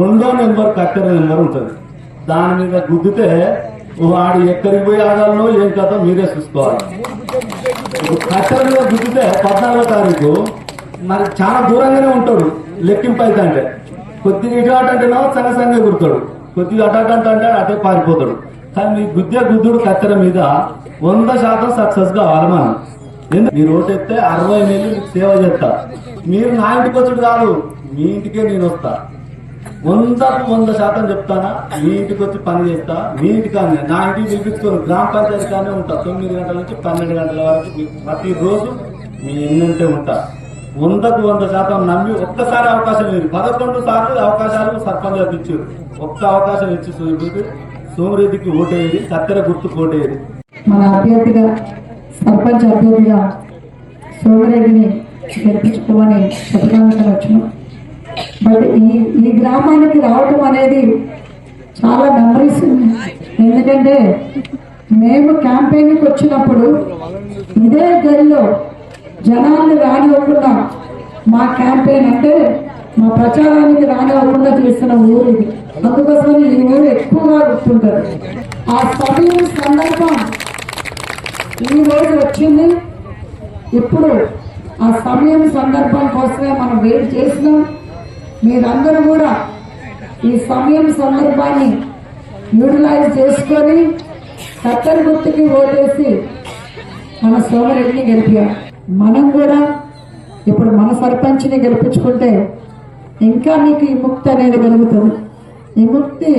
రెండో number కట్టెర number ఉంటుంది. దాని మీద గుద్దితే వాడు ఎక్కడికి పోయి ఆడాలో ఏం కథ మీరే చూసుకోవాలి. ఇప్పుడు కట్టెర మీద గుద్దితే పద్నాలుగో తారీఖు మరి చాలా దూరంగానే ఉంటాడు లెక్కింపు అయితే అంటే. కొద్దిగా ఇటు అటు అంటేనో సంగ గుర్తాడు. కొద్దిగా అటు అటు అంటే అటే పారిపోతాడు. కానీ మీ గుద్దే గుద్దుడు కత్తెర మీద వంద శాతం సక్సెస్ కావాలి మనం ఎందుకు? మీరు ఓటెత్తే అరవై నెలలు మీకు సేవ చేస్తా. మీరు నా ఇంటికి వచ్చుడు కాదు మీ ఇంటికే నేను వస్తా. వంద వంద శాతం చెప్తానా? మీ ఇంటికి వచ్చి పని చేస్తా మీ ఇంటికానే నా ఇంటికి పిలిపించుకొని గ్రామ పంచాయతీ కానీ ఉంటా. తొమ్మిది గంటల నుంచి పన్నెండు గంటల వరకు ప్రతిరోజు మీ ఎన్నంటే ఉంటా. వందకు వంద శాతం నమ్మి ఒక్కసారి అవకాశం లేదు. పదకొండు సార్లు అవకాశాలు సర్పంచ్ ఇచ్చారు. ఒక్క అవకాశం ఇచ్చి సూర్యుడికి సోమరెడ్డికి ఓటేది సత్తెర గుర్తుకు ఓటేది మన అభ్యర్థిగా సర్పంచ్ అభ్యర్థిగా సోమిరెడ్డిని గెలిపించుకోమని చెప్పడానికి వచ్చాను బట్ ఈ ఈ గ్రామానికి రావడం అనేది చాలా మెమరీస్ ఉన్నాయి ఎందుకంటే మేము క్యాంపెయిన్కి వచ్చినప్పుడు ఇదే గదిలో జనాన్ని రానివ్వకుండా మా క్యాంపెయిన్ అంటే మా ప్రచారానికి రానివ్వకుండా చేసిన ఊరు ఇది. ఈ ఊరు ఎక్కువగా గుర్తుంటారు ఆ సమయం సందర్భం ఈ రోజు వచ్చింది. ఇప్పుడు ఆ సమయం సందర్భం కోసమే మనం వెయిట్ చేసినాం మీరందరూ కూడా ఈ సమయం సందర్భాన్ని యూటిలైజ్ చేసుకొని కత్తెర గుర్తుకి ఓటేసి మన సోమరెడ్డిని గెలిపాం మనం కూడా ఇప్పుడు మన సర్పంచ్ని గెలిపించుకుంటే ఇంకా మీకు ఈ ముక్తి అనేది కలుగుతుంది. ఈ ముక్తి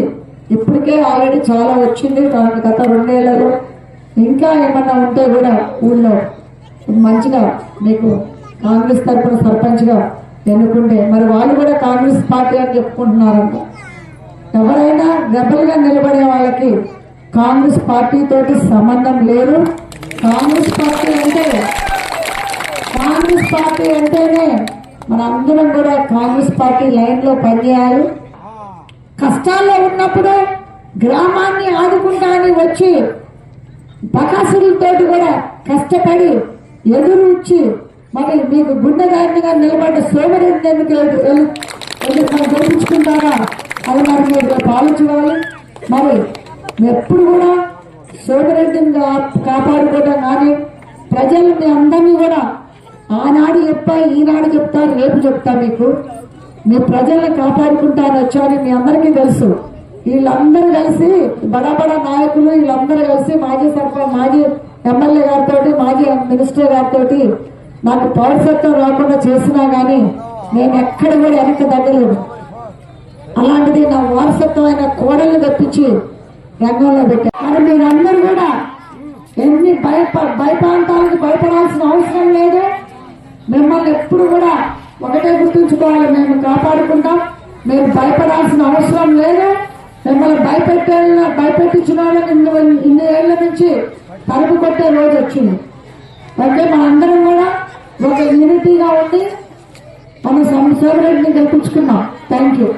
ఇప్పటికే ఆల్రెడీ చాలా వచ్చింది. గత రెండేళ్ళలో ఇంకా ఏమన్నా ఉంటే కూడా ఊళ్ళో మంచిగా మీకు కాంగ్రెస్ తరఫున సర్పంచ్గా ఎన్నుకుంటే మరి వాళ్ళు కూడా కాంగ్రెస్ పార్టీ అని చెప్పుకుంటున్నారంట. ఎవరైనా రెబల్గా నిలబడే వాళ్ళకి కాంగ్రెస్ పార్టీతో సంబంధం లేదు. కాంగ్రెస్ పార్టీ అంటే కాంగ్రెస్ పార్టీ అంటేనే మన అందరం కూడా కాంగ్రెస్ పార్టీ లైన్లో పనిచేయాలి. కష్టాల్లో ఉన్నప్పుడు గ్రామాన్ని ఆదుకుంటా అని వచ్చి బకాసురులతో కూడా కష్టపడి ఎదురు ఇచ్చి మరి మీకు గుండెగారినిగా నిలబడ్డ సోమరెడ్డి ఎందుకు గెలిపించుకుంటారా అది మరి మీరు రేపు ఆలోచించాలి. మరి ఎప్పుడు కూడా సోమరెడ్డిని కాపాడుకోవటం కాపాడుకోవడం కానీ ప్రజల్ని అందరినీ కూడా ఆనాడు చెప్పా ఈనాడు చెప్తారు రేపు చెప్తా మీకు. మీ ప్రజల్ని కాపాడుకుంటాను వచ్చారని మీ అందరికీ తెలుసు. వీళ్ళందరూ కలిసి బడా బడా నాయకులు వీళ్ళందరూ కలిసి మాజీ సర్పంచ్ మాజీ ఎమ్మెల్యే గారితో మాజీ మినిస్టర్ గారితో నాకు పౌరసత్వం రాకుండా చేసినా గాని నేను ఎక్కడ కూడా వెనక్కి తగ్గలేదు. అలాంటిది నా వారసత్వమైన కోడలు తప్పించి రంగంలో పెట్టాను మీరందరూ కూడా ఎన్ని భయప భయప్రాంతాలకు భయపడాల్సిన అవసరం లేదు. మిమ్మల్ని ఎప్పుడు కూడా ఒకటే గుర్తుంచుకోవాలి. మేము కాపాడుకుంటాం. మేము భయపడాల్సిన అవసరం లేదు. మిమ్మల్ని భయపెట్టే భయపెట్టించిన వాళ్ళని ఇన్ని ఏళ్ళ నుంచి తలుపు కొట్టే రోజు వచ్చింది. అంటే మనందరం కూడా ఒక యూనిటీగా ఉండి మన సంసోదరుడిని గెలిపించుకున్నాం. Thank you